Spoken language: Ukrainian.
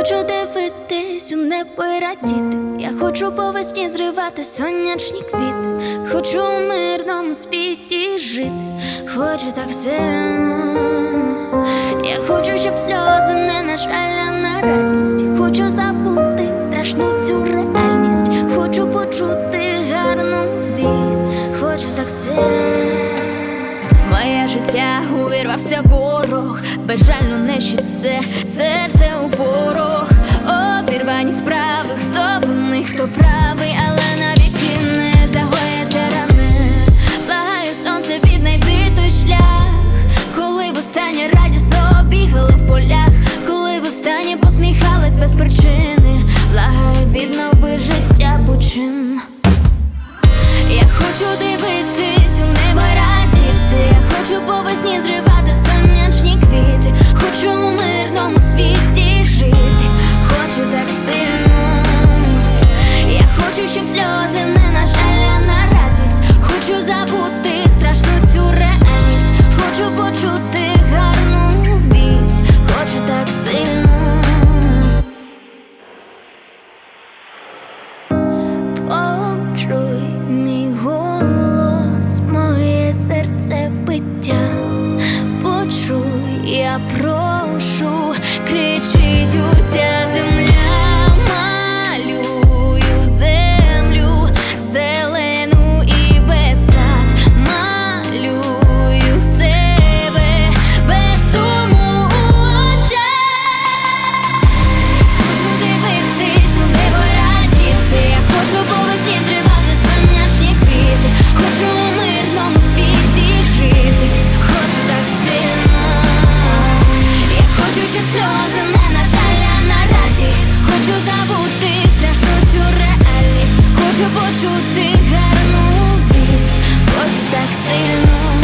хочу дивитись у небо і радіти. Я хочу по весні зривати сонячні квіти. Хочу у мирному світі жити. Хочу так сильно. Я хочу, щоб сльози не на жаль, на радість. Хочу забути страшну цю реальність. Хочу почути гарну вість. Хочу так сильно. Моє життя увірвався ворог, безжально нищить все, серце у порог, хто правий, але навіки не загояться рани. Благаю, сонце, віднайди той шлях, коли в останнє радісно бігала в полях, коли в останнє посміхалась без причини, благаю, віднови биття. Почуй, я прошу, кричить уся ти гарну вість, хочу так сильно.